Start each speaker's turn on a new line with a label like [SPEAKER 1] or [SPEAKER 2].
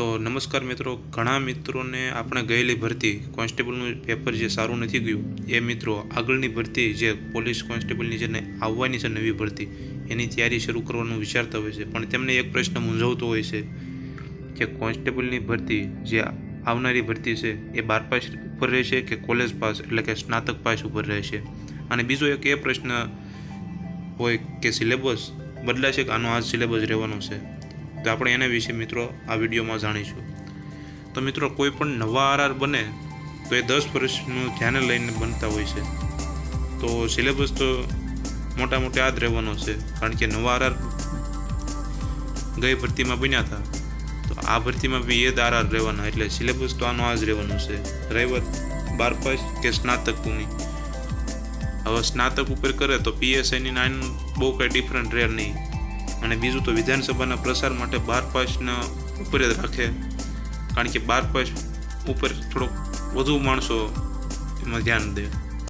[SPEAKER 1] નમસ્કાર મિત્રો, ઘણા મિત્રોને આપણે ગયેલી ભરતી કોન્સ્ટેબલનું પેપર જે સારું નથી ગયું, એ મિત્રો આગળની ભરતી જે પોલીસ કોન્સ્ટેબલની જેને આવવાની છે નવી ભરતી, એની તૈયારી શરૂ કરવાનું વિચારતા હોય છે. પણ તેમને એક પ્રશ્ન મૂંઝવતો હોય છે કે કોન્સ્ટેબલની ભરતી જે આવનારી ભરતી છે, એ બાર પાસ ઉપર રહેશે કે કોલેજ પાસ, એટલે કે સ્નાતક પાસ ઉપર રહેશે? અને બીજો એક એ પ્રશ્ન હોય કે સિલેબસ બદલાશે કે આનો આ સિલેબસ રહેવાનો છે? તો આપણે એના વિશે મિત્રો આ વિડીયોમાં જાણીશું. તો મિત્રો કોઈ પણ નવા આરઆર બને તો એ દસ વર્ષનું ધ્યાને લઈને બનતા હોય છે. તો સિલેબસ તો મોટા મોટા આ જ રહેવાનો છે, કારણ કે નવા આરઆર ગઈ ભરતીમાં બન્યા હતા. તો આ ભરતીમાં બી એ જ આરઆર રહેવાના, એટલે સિલેબસ તો આનો આ જ રહેવાનું છે. રહી બાર પાસ કે સ્નાતકની હવે સ્નાતક ઉપર કરે તો પીએસઆઈની નાઇન બહુ કંઈ ડિફરન્ટ રહે નહીં. અને બીજું તો વિધાનસભાના પ્રસાર માટે બાર પાસના ઉપર જ રાખે. કારણ કે બાર પાસ ઉપર થોડોક વધુ માણસો એમાં ધ્યાન દે.